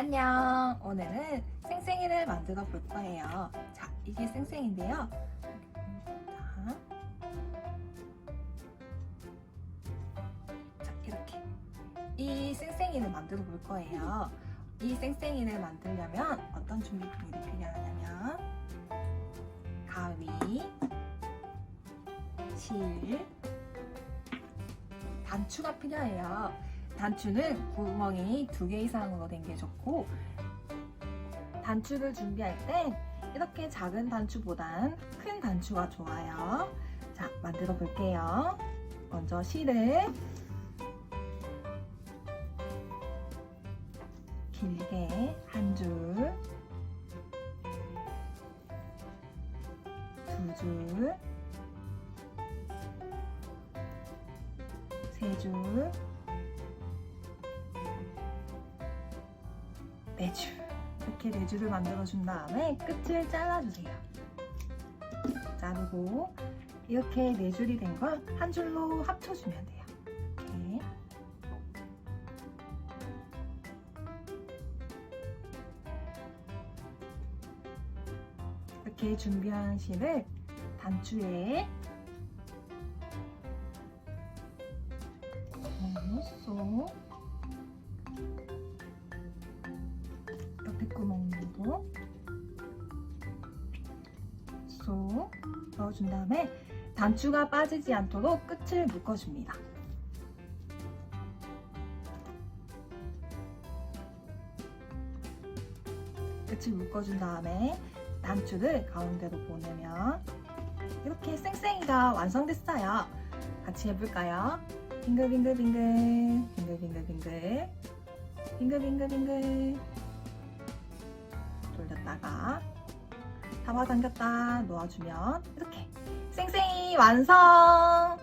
안녕. 오늘은 생생이를 만들어 볼 거예요. 자, 이게 생생인데요. 자, 자 이렇게 이 생생이를 만들어 볼 거예요. 이 생생이를 만들려면 어떤 준비물이 필요하냐면 가위, 실, 단추가 필요해요. 단추는 구멍이 두 개 이상으로 된 게 좋고 단추를 준비할 때 이렇게 작은 단추보단 큰 단추가 좋아요. 자, 만들어 볼게요. 먼저 실을 길게 한 줄, 두 줄, 세 줄, 네 줄. 이렇게 네 줄을 만들어 준 다음에 끝을 잘라주세요. 자르고 이렇게 네 줄이 된 걸 한 줄로 합쳐주면 돼요. 이렇게. 이렇게 준비한 실을 단추에 쏙 옆에 쏙 넣어준 다음에 단추가 빠지지 않도록 끝을 묶어줍니다. 끝을 묶어준 다음에 단추를 가운데로 보내면 이렇게 쌩쌩이가 완성됐어요. 같이 해볼까요? 빙글빙글빙글 빙글빙글빙글 빙글빙글빙글 돌렸다가 잡아당겼다 놓아주면 이렇게 쌩쌩이 완성!